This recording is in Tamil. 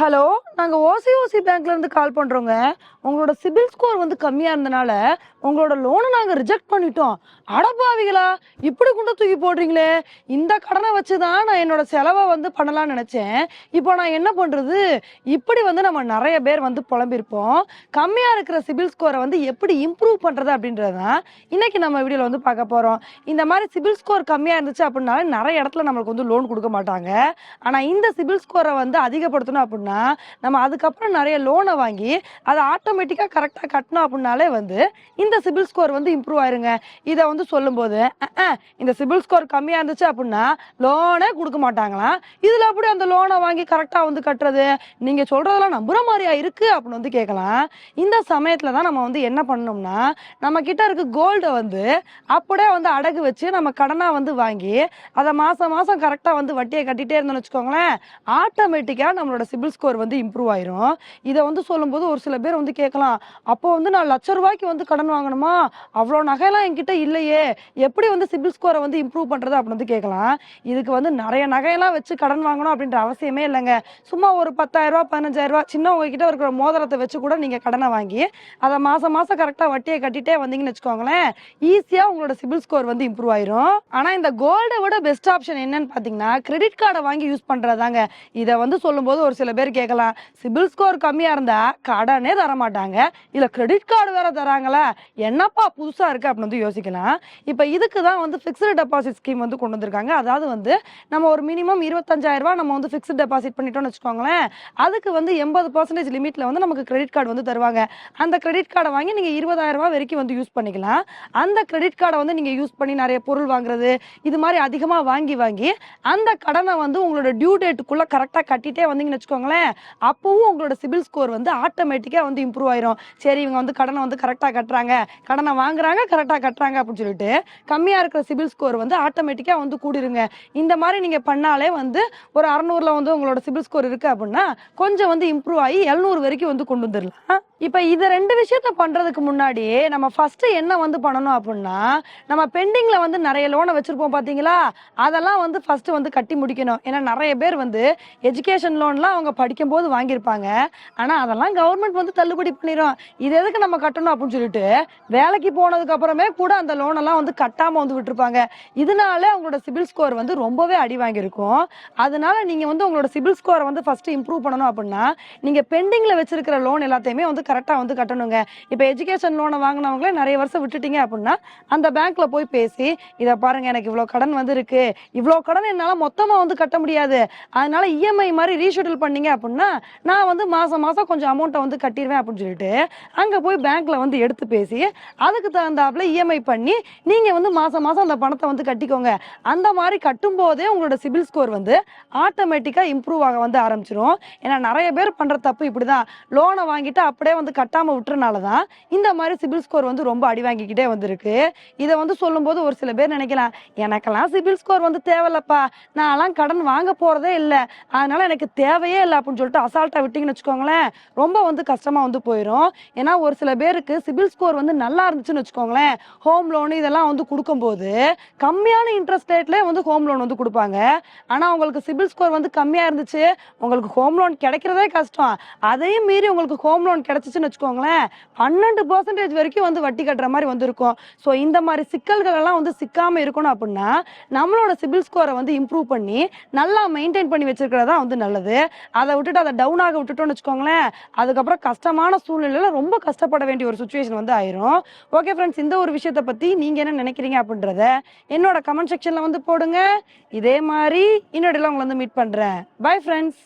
ஹலோ நாங்கள் ஓசிஓசி பேங்க்லருந்து கால் பண்ணுறோங்க உங்களோட சிபில் ஸ்கோர் வந்து கம்மியாக இருந்தனால உங்களோட லோனை நாங்கள் ரிஜெக்ட் பண்ணிட்டோம். அடப்பாவிகளா இப்படி கொண்டு தூக்கி போடுறீங்களே. இந்த கடனை வச்சு தான் நான் என்னோட செலவை வந்து பண்ணலாம்னு நினச்சேன். இப்போ நான் என்ன பண்ணுறது இப்படி வந்து நம்ம நிறைய பேர் வந்து புலம்பிருப்போம். கம்மியாக இருக்கிற சிபில் ஸ்கோரை வந்து எப்படி இம்ப்ரூவ் பண்ணுறது அப்படின்றது தான் இன்றைக்கி நம்ம வீடியோவில் வந்து பார்க்க போகிறோம் இந்த மாதிரி சிபில் ஸ்கோர் கம்மியாக இருந்துச்சு அப்படின்னால நிறைய இடத்துல நம்மளுக்கு வந்து லோன் கொடுக்க மாட்டாங்க. ஆனால் இந்த சிபில் ஸ்கோரை வந்து அதிகப்படுத்தணும் அப்படின்னா நம்ம அதுக்கப்புறம் நிறைய லோனை வாங்கி அதை ஆட்டோமேட்டிக்காக கரெக்டாக கட்டணும் அப்படின்னாலே வந்து இந்த சிபில் ஸ்கோர் வந்து இம்ப்ரூவ் ஆயிருங்க. இதை வந்து சொல்லும்போது இந்த சிபில் ஸ்கோர் கம்மியாக இருந்துச்சு அப்படின்னா லோனே கொடுக்க மாட்டாங்களாம். இதில் அப்படி அந்த லோனை வாங்கி கரெக்டாக வந்து கட்டுறது? நீங்கள் சொல்கிறதெல்லாம் நம்புற மாதிரியா இருக்குது அப்படின்னு வந்து கேட்கலாம். இந்த சமயத்தில் தான் நம்ம வந்து என்ன பண்ணணும்னா நம்ம கிட்ட இருக்க கோல்டை வந்து அப்படியே வந்து அடகு வச்சு நம்ம கடனாக வந்து வாங்கி அதை மாதம் மாதம் கரெக்டாக வந்து வட்டியை கட்டிகிட்டே இருந்தோம்னு வச்சுக்கோங்களேன் ஆட்டோமேட்டிக்காக நம்மளோட சிபில் ஸ்கோர் வந்து இம்ப்ரூவ் ஆயிரும். இதை வந்து சொல்லும்போது ஒரு சில பேர் வந்து கேட்கலாம் அப்போ வந்து நான் லட்ச ரூபாய்க்கு வந்து கடன் வாங்கணுமா? அவ்வளோ நகையெல்லாம் என்கிட்ட இல்லையே. எப்படி வந்து சிபில் ஸ்கோரை வந்து இம்ப்ரூவ் பண்ணுறது அப்படின்னு வந்து கேட்கலாம். இதுக்கு வந்து நிறைய நகையெல்லாம் வச்சு கடன் வாங்கணும் அப்படின்ற அவசியமே இல்லைங்க. சும்மா ஒரு பத்தாயிரரூபா பதினஞ்சாயிரரூபா சின்ன ரூபாய் சின்னவங்க கிட்ட இருக்கிற மோதிரத்தை வச்சு கூட நீங்கள் கடனை வாங்கி அதை மாதம் மாதம் கரெக்டாக வட்டியை கட்டிட்டே வந்தீங்கன்னு வச்சுக்கோங்களேன் ஈஸியாக உங்களோட சிபில் ஸ்கோர் வந்து இம்ப்ரூவ் ஆயிரும். ஆனால் இந்த கோல்டை விட பெஸ்ட் ஆப்ஷன் என்னன்னு பார்த்தீங்கன்னா கிரெடிட் கார்டை வாங்கி யூஸ் பண்ணுறதாங்க இதை வந்து சொல்லும்போது ஒரு சில பேர் கேட்கலாம். சிபில் ஸ்கோர் கம்மியாக இருந்தால் கடனே தர மாட்டாங்க. இல்லை கிரெடிட் கார்டு வேற தராங்களா? என்னப்பா புதுசாக இருக்குது அப்படின்னு வந்து யோசிக்கலாம். இப்போ இதுக்கு தான் வந்து ஃபிக்ஸ்டு டெபாசிட் ஸ்கீம் வந்து கொண்டு வந்திருக்காங்க. அதாவது வந்து நம்ம ஒரு மினிமம் இருபத்தஞ்சாயிரரூபா நம்ம வந்து ஃபிக்ஸ்டு டெபாசிட் பண்ணிட்டோம்னு வச்சுக்கோங்களேன். அதுக்கு வந்து எண்பது பர்சன்டேஜ் லிமிட்டில் வந்து நமக்கு கிரெடிட் கார்டு வந்து தருவாங்க. அந்த கிரெடிட் கார்டை வாங்கி நீங்கள் இருபதாயிரம் ரூபாய் வரைக்கும் வந்து யூஸ் பண்ணிக்கலாம். அந்த கிரெடிட் கார்டை வந்து நீங்கள் யூஸ் பண்ணி நிறைய பொருள் வாங்குறது இது மாதிரி அதிகமாக வாங்கி வாங்கி அந்த கடனை வந்து உங்களோட டியூ டேட்டுக்குள்ளே கரெக்டாக கட்டிட்டே வந்தீங்கன்னு வச்சுக்கோங்களேன். அப்போவும் உங்களோட சிபில் ஸ்கோர் வந்து ஆட்டோமேட்டிக்காக வந்து இம்ப்ரூவ் ஆயிரும். சரி இவங்க வந்து கடனை வந்து கரெக்டாக கட்டுறாங்க. கடனை வாங்குறாங்க கரெக்டாக கட்டுறாங்க அப்படின்னு சொல்லிட்டு கம்மியாக இருக்கிற சிபில் ஸ்கோர் வந்து ஆட்டோமேட்டிக்காக வந்து கூடிருங்க. இந்த மாதிரி நீங்கள் பண்ணாலே வந்து ஒரு அறநூறுல வந்து உங்களோட சிபில் ஸ்கோர் இருக்குது அப்படின்னா கொஞ்சம் வந்து இம்ப்ரூவ் ஆகி எழுநூறு வரைக்கும் வந்து கொண்டு வந்துடலாம் இப்போ இது ரெண்டு விஷயத்த பண்ணுறதுக்கு முன்னாடி நம்ம ஃபஸ்ட்டு என்ன வந்து பண்ணணும் அப்படின்னா நம்ம பெண்டிங்கில் வந்து நிறைய லோனை வச்சுருப்போம் பார்த்தீங்களா அதெல்லாம் வந்து ஃபஸ்ட்டு வந்து கட்டி முடிக்கணும். ஏன்னா நிறைய பேர் வந்து எஜுகேஷன் லோன்லாம் அவங்க படிக்கும்போது வாங்கியிருப்பாங்க. ஆனா அதெல்லாம் கவர்மெண்ட் வந்து தள்ளுபடி பண்ணிடும் இது எதுக்கு நம்ம கட்டணும் அப்படின்னு சொல்லிட்டு வேலைக்கு போனதுக்கு அப்புறமே கூட அந்த லோன் எல்லாம் வந்து கட்டாம வந்து விட்டுருப்பாங்க. இதனால அவங்களோட சிபில் ஸ்கோர் வந்து ரொம்பவே அடி வாங்கியிருக்கும். அதனால நீங்க வந்து உங்களோட சிபில் ஸ்கோரை வந்து ஃபர்ஸ்ட் இம்ப்ரூவ் பண்ணணும் அப்படின்னா நீங்க பெண்டிங்ல வச்சிருக்கிற லோன் எல்லாத்தையுமே வந்து கரெக்டா வந்து கட்டணுங்க. இப்போ எஜுகேஷன் லோனை வாங்கினவங்களே நிறைய வருஷம் விட்டுட்டீங்க அப்படின்னா அந்த பேங்க்ல போய் பேசி இதை பாருங்க எனக்கு இவ்வளோ கடன் வந்து இருக்கு இவ்வளோ கடன் என்னால மொத்தமா வந்து கட்ட முடியாது. அதனால இஎம்ஐ மாதிரி ரீஷெடியூல் பண்ணீங்க அப்படின்னா நான் வந்து மாசம் மாசம் கொஞ்சம் அமௌண்ட்டை வந்து கட்டிடுவேன் அப்படின்னு சொல்லிட்டு அங்கே போய் பேங்க்ல வந்து எடுத்து பேசி அதுக்கு தகுந்தாப்புல இஎம்ஐ பண்ணி நீங்கள் வந்து மாதம் மாதம் அந்த பணத்தை வந்து கட்டிக்கோங்க. அந்த மாதிரி கட்டும் போதே உங்களோட சிபில் ஸ்கோர் வந்து ஆட்டோமேட்டிக்காக இம்ப்ரூவ் ஆக வந்து ஆரம்பிச்சிரும். ஏன்னா நிறைய பேர் பண்ணுற தப்பு இப்படி தான் லோனை வாங்கிட்டு அப்படியே வந்து கட்டாமல் விட்டுறனால தான் இந்த மாதிரி சிபில் ஸ்கோர் வந்து ரொம்ப அடி வாங்கிக்கிட்டே வந்திருக்கு. இதை வந்து சொல்லும்போது ஒரு சில பேர் நினைக்கலாம் எனக்கெல்லாம் சிபில் ஸ்கோர் வந்து தேவையில்லப்பா. நான்லாம் கடன் வாங்க போகிறதே இல்லை. அதனால எனக்கு தேவையே இல்லை. அப்படின்னு சொல்லிட்டு அசால்ட்டாக விட்டிங்கன்னு வச்சுக்கோங்களேன் ரொம்ப வந்து கஷ்டமாக வந்து போயிடும் ஏன்னா ஒரு சில பேருக்கு சிபில் ஸ்கோர் வந்து நல்லா இருந்துச்சுன்னு வச்சுக்கோங்களேன் ஹோம் லோன் இதெல்லாம் வந்து கொடுக்கும்போது கம்மியான இன்ட்ரெஸ்ட் ரேட்லேயே வந்து ஹோம் லோன் வந்து கொடுப்பாங்க. ஆனால் உங்களுக்கு சிபில் ஸ்கோர் வந்து கம்மியாக இருந்துச்சு உங்களுக்கு ஹோம் லோன் கிடைக்கிறதே கஷ்டம். அதையும் மீறி உங்களுக்கு ஹோம் லோன் கிடைச்சிச்சுன்னு வச்சுக்கோங்களேன் பன்னெண்டு பர்சன்டேஜ் வரைக்கும் வந்து வட்டி கட்டுற மாதிரி வந்து இருக்கும் ஸோ இந்த மாதிரி சிக்கல்கள் எல்லாம் வந்து சிக்காமல் இருக்கணும் அப்படின்னா நம்மளோட சிபில் ஸ்கோரை வந்து இம்ப்ரூவ் பண்ணி நல்லா மெயின்டைன் பண்ணி வச்சிருக்கிறதா வந்து நல்லது. அதை விட்டுட்டு அதை டவுன் ஆக விட்டுட்டோம்னு வச்சுக்கோங்களேன் அதுக்கப்புறம் கஷ்டமான சூழ்நிலையில ரொம்ப கஷ்டப்பட வேண்டிய ஒரு சுச்சுவேஷன் வந்து ஆயிரும். ஓகே ஃப்ரெண்ட்ஸ் இந்த ஒரு விஷயத்தை பத்தி நீங்க என்ன நினைக்கிறீங்க அப்படின்றத என்னோட கமெண்ட் செக்ஷன்ல வந்து போடுங்க. இதே மாதிரி இன்னொடையில உங்களை வந்து மீட் பண்றேன். Bye friends